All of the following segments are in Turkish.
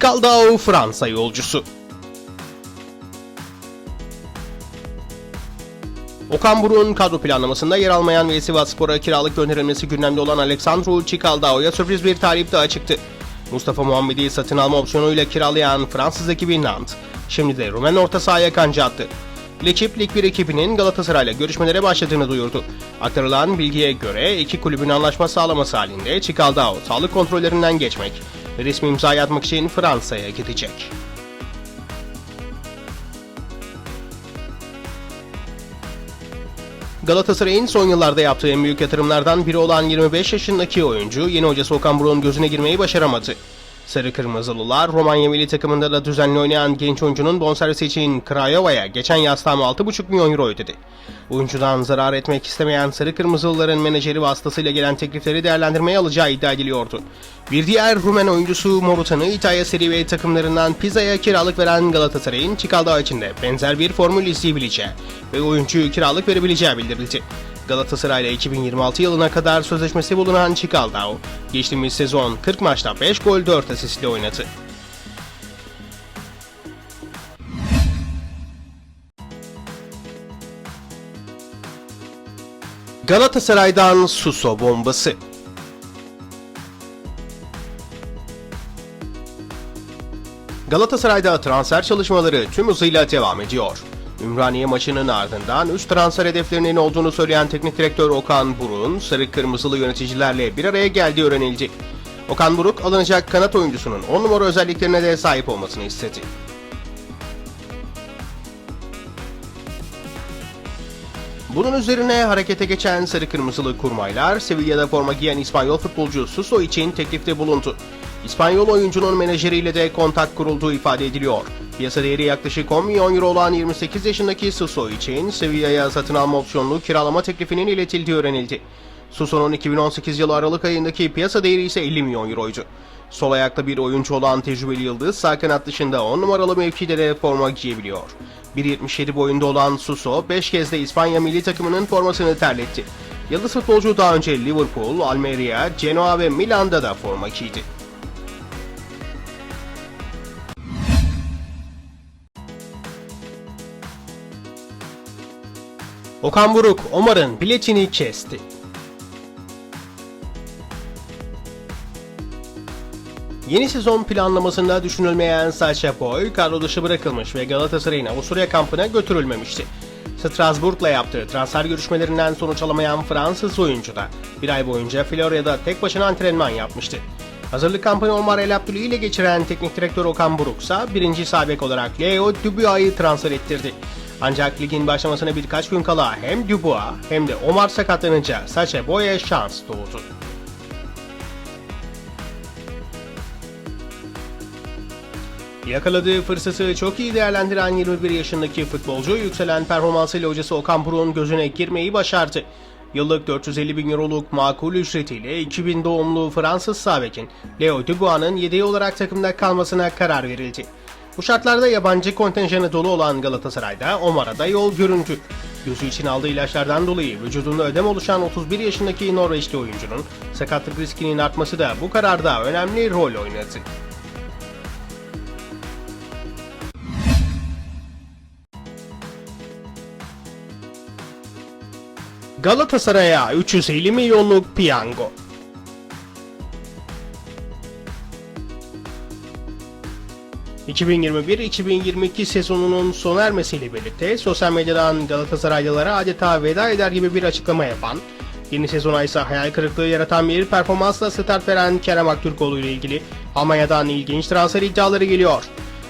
Çikaldao Fransa yolcusu. Okan Buruk'un kadro planlamasında yer almayan ve Sivasspor'a kiralık gönderilmesi gündemde olan Alexandru Çikaldao'ya sürpriz bir talip daha çıktı. Mustafa Muhammed'i satın alma opsiyonuyla kiralayan Fransız ekibi Nantes, şimdi de Rumen orta sahaya kanca attı. Lekip Lig 1 ekibinin Galatasaray'la görüşmelere başladığını duyurdu. Aktarılan bilgiye göre iki kulübün anlaşma sağlaması halinde Çikaldao sağlık kontrollerinden geçmek resmi imza atmak için Fransa'ya gidecek. Galatasaray'ın son yıllarda yaptığı en büyük yatırımlardan biri olan 25 yaşındaki oyuncu yeni hocası Okan Buruk'un gözüne girmeyi başaramadı. Sarı Kırmızılılar Romanya milli takımında da düzenli oynayan genç oyuncunun bonservisi için Craiova'ya geçen yaz tam 6,5 milyon euro ödedi. Oyuncudan zarar etmek istemeyen Sarı Kırmızılıların menajeri vasıtasıyla gelen teklifleri değerlendirmeye alacağı iddia ediliyordu. Bir diğer Rumen oyuncusu Morutan'ı İtalya Serie B takımlarından Pisa'ya kiralık veren Galatasaray'ın Çikaldağ için de benzer bir formül izleyebileceği ve oyuncuyu kiralık verebileceği bildirildi. Galatasaray ile 2026 yılına kadar sözleşmesi bulunan Çikaldao, geçtiğimiz sezon 40 maçta 5 gol 4 asistle oynadı. Galatasaray'dan Suso bombası. Galatasaray'da transfer çalışmaları tüm hızıyla devam ediyor. Ümraniye maçının ardından üst transfer hedeflerinin olduğunu söyleyen teknik direktör Okan Buruk'un sarı kırmızılı yöneticilerle bir araya geldiği öğrenildi. Okan Buruk alınacak kanat oyuncusunun 10 numara özelliklerine de sahip olmasını istedi. Bunun üzerine harekete geçen sarı kırmızılı kurmaylar Sevilla'da forma giyen İspanyol futbolcu Suso için teklifte bulundu. İspanyol oyuncunun menajeriyle de kontak kurulduğu ifade ediliyor. Piyasa değeri yaklaşık 10 milyon euro olan 28 yaşındaki Suso için Sevilla'ya satın alma opsiyonlu kiralama teklifinin iletildiği öğrenildi. Suso'nun 2018 yılı Aralık ayındaki piyasa değeri ise 50 milyon euroydu. Sol ayaklı bir oyuncu olan tecrübeli yıldız sağ kanat dışında 10 numaralı mevkide de forma giyebiliyor. 1.77 boyunda olan Suso 5 kez de İspanya milli takımının formasını terletti. Yıldız futbolcu daha önce Liverpool, Almeria, Genoa ve Milan'da da forma giydi. Okan Buruk, Omar'ın biletini kesti. Yeni sezon planlamasında düşünülmeyen Sacha Boy kadro dışı bırakılmış ve Galatasaray'ın Avusturya kampına götürülmemişti. Strasbourg'la yaptığı transfer görüşmelerinden sonuç alamayan Fransız oyuncu da bir ay boyunca Florya'da tek başına antrenman yapmıştı. Hazırlık kampını Omar El Abdülü ile geçiren teknik direktör Okan Buruk ise birinci sabek olarak Leo Dubois'ı transfer ettirdi. Ancak ligin başlamasına birkaç gün kala hem Dubois hem de Omar sakatlanınca Sacha Boy'a şans doğdu. Yakaladığı fırsatı çok iyi değerlendiren 21 yaşındaki futbolcu yükselen performansıyla hocası Okan Buruk'un gözüne girmeyi başardı. Yıllık 450 bin euroluk makul ücretiyle 2000 doğumlu Fransız Sabekin Leo Dubois'ın yedeği olarak takımda kalmasına karar verildi. Bu şartlarda yabancı kontenjanı dolu olan Galatasaray'da Omar'a da yol göründü. Gözü için aldığı ilaçlardan dolayı vücudunda ödem oluşan 31 yaşındaki Norveçli oyuncunun sakatlık riskinin artması da bu kararda önemli rol oynadı. Galatasaray'a 350 milyonluk piyango. ...2021-2022 sezonunun sona ermesiyle birlikte sosyal medyadan Galatasaraylılara adeta veda eder gibi bir açıklama yapan, yeni sezona ise hayal kırıklığı yaratan bir performansla start veren Kerem Aktürkoğlu ile ilgili Almanya'dan ilginç transfer iddiaları geliyor.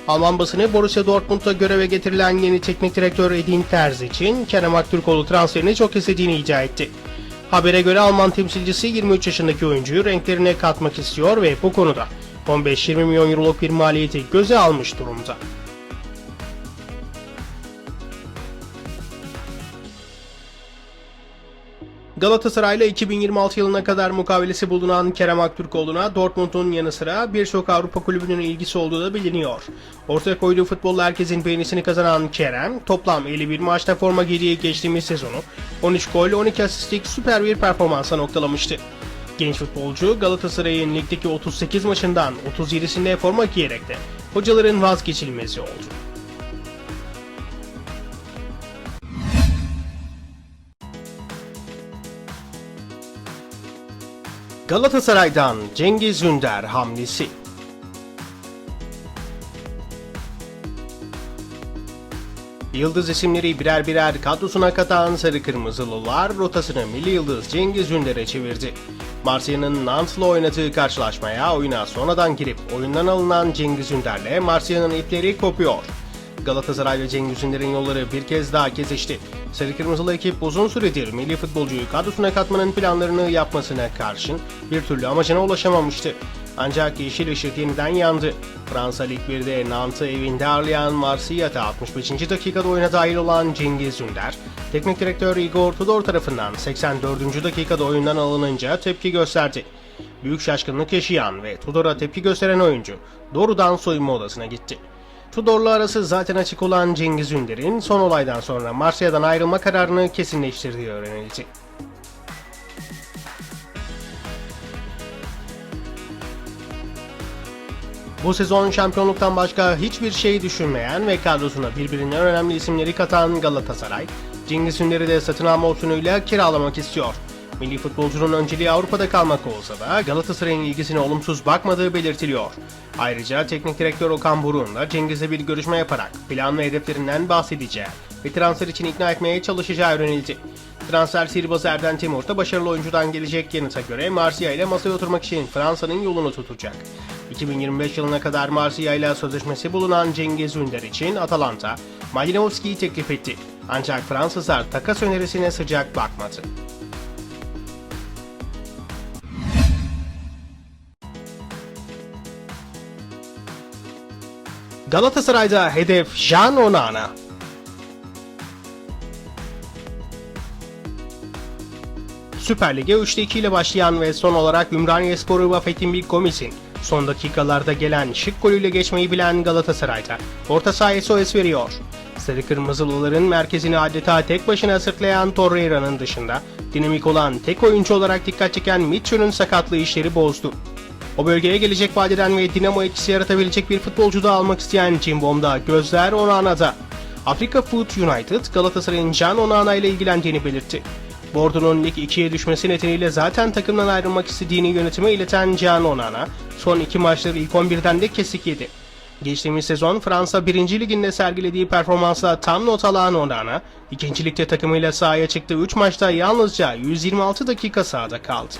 Alman basını Borussia Dortmund'a göreve getirilen yeni teknik direktör Edin Terz için Kerem Aktürkoğlu transferini çok istediğini iddia etti. Habere göre Alman temsilcisi 23 yaşındaki oyuncuyu renklerine katmak istiyor ve bu konuda 15-20 milyon euroluk bir maliyeti göze almış durumda. Galatasaray'la 2026 yılına kadar mukavelesi bulunan Kerem Aktürkoğlu'na Dortmund'un yanı sıra birçok Avrupa kulübünün ilgisi olduğu da biliniyor. Ortaya koyduğu futbolla herkesin beğenisini kazanan Kerem, toplam 51 maçta forma giydiği geçtiğimiz sezonu 13 gol 12 asistlik süper bir performansa noktalamıştı. Genç futbolcu Galatasaray'ın ligdeki 38 maçından 37'sinde forma giyerek de hocaların vazgeçilmezi oldu. Galatasaray'dan Cengiz Ünder hamlesi. Yıldız isimleri birer birer kadrosuna katan Sarı Kırmızılılar rotasını Milli Yıldız Cengiz Ünder'e çevirdi. Marsilya'nın Nantes'la oynadığı karşılaşmaya oyuna sonradan girip oyundan alınan Cengiz Ünder'le Marsilya'nın ipleri kopuyor. Galatasaray ve Cengiz Ünder'in yolları bir kez daha kesişti. Sarı Kırmızılı ekip uzun süredir milli futbolcuyu kadrosuna katmanın planlarını yapmasına karşın bir türlü amacına ulaşamamıştı. Ancak yeşil ışık yeniden yandı. Fransa Lig 1'de Nantes'ı evinde ağırlayan Marsilya'da 65. dakikada oyuna dahil olan Cengiz Ünder, teknik direktör Igor Tudor tarafından 84. dakikada oyundan alınınca tepki gösterdi. Büyük şaşkınlık yaşayan ve Tudor'a tepki gösteren oyuncu doğrudan soyunma odasına gitti. Tudor'la arası zaten açık olan Cengiz Ünder'in son olaydan sonra Marsilya'dan ayrılma kararını kesinleştirdiği öğrenildi. Bu sezon şampiyonluktan başka hiçbir şey düşünmeyen ve kadrosuna birbirinden önemli isimleri katan Galatasaray, Cengiz Ünder'i de satın alma opsiyonuyla kiralamak istiyor. Milli futbolcunun önceliği Avrupa'da kalmak olsa da Galatasaray'ın ilgisine olumsuz bakmadığı belirtiliyor. Ayrıca teknik direktör Okan Buruk'un da Cengiz'le bir görüşme yaparak plan ve hedeflerinden bahsedeceği ve transfer için ikna etmeye çalışacağı öğrenildi. Transfer sihirbazı Erden Timur da başarılı oyuncudan gelecek yanıta göre Marsilya ile masaya oturmak için Fransa'nın yolunu tutacak. 2025 yılına kadar Marsilya ile sözleşmesi bulunan Cengiz Ünder için Atalanta, Malinovski'yi teklif etti. Ancak Fransızlar takas önerisine sıcak bakmadı. Galatasaray'da hedef Jean Onana. Süper Lig'e 3'te 2 ile başlayan ve son olarak Ümraniyespor'u Buffett'in bir komisin son dakikalarda gelen şık golüyle geçmeyi bilen Galatasaray'da orta sahaya SOS veriyor. Sarı Kırmızılıların merkezini adeta tek başına sırtlayan Torreira'nın dışında dinamik olan tek oyuncu olarak dikkat çeken Mitchell'ın sakatlığı işleri bozdu. O bölgeye gelecek vadeden ve dinamo etkisi yaratabilecek bir futbolcu da almak isteyen Cimbom'da gözler Onana'da. Afrika Food United Galatasaray'ın Can Onana ile ilgilendiğini belirtti. Bordo'nun lig 2'ye düşmesi nedeniyle zaten takımdan ayrılmak istediğini yönetime ileten Can Onana, son iki maçları ilk 11'den de kesik yedi. Geçtiğimiz sezon Fransa 1. Liginde sergilediği performansla tam not alan Onana, 2. Ligde takımıyla sahaya çıktığı 3 maçta yalnızca 126 dakika sahada kaldı.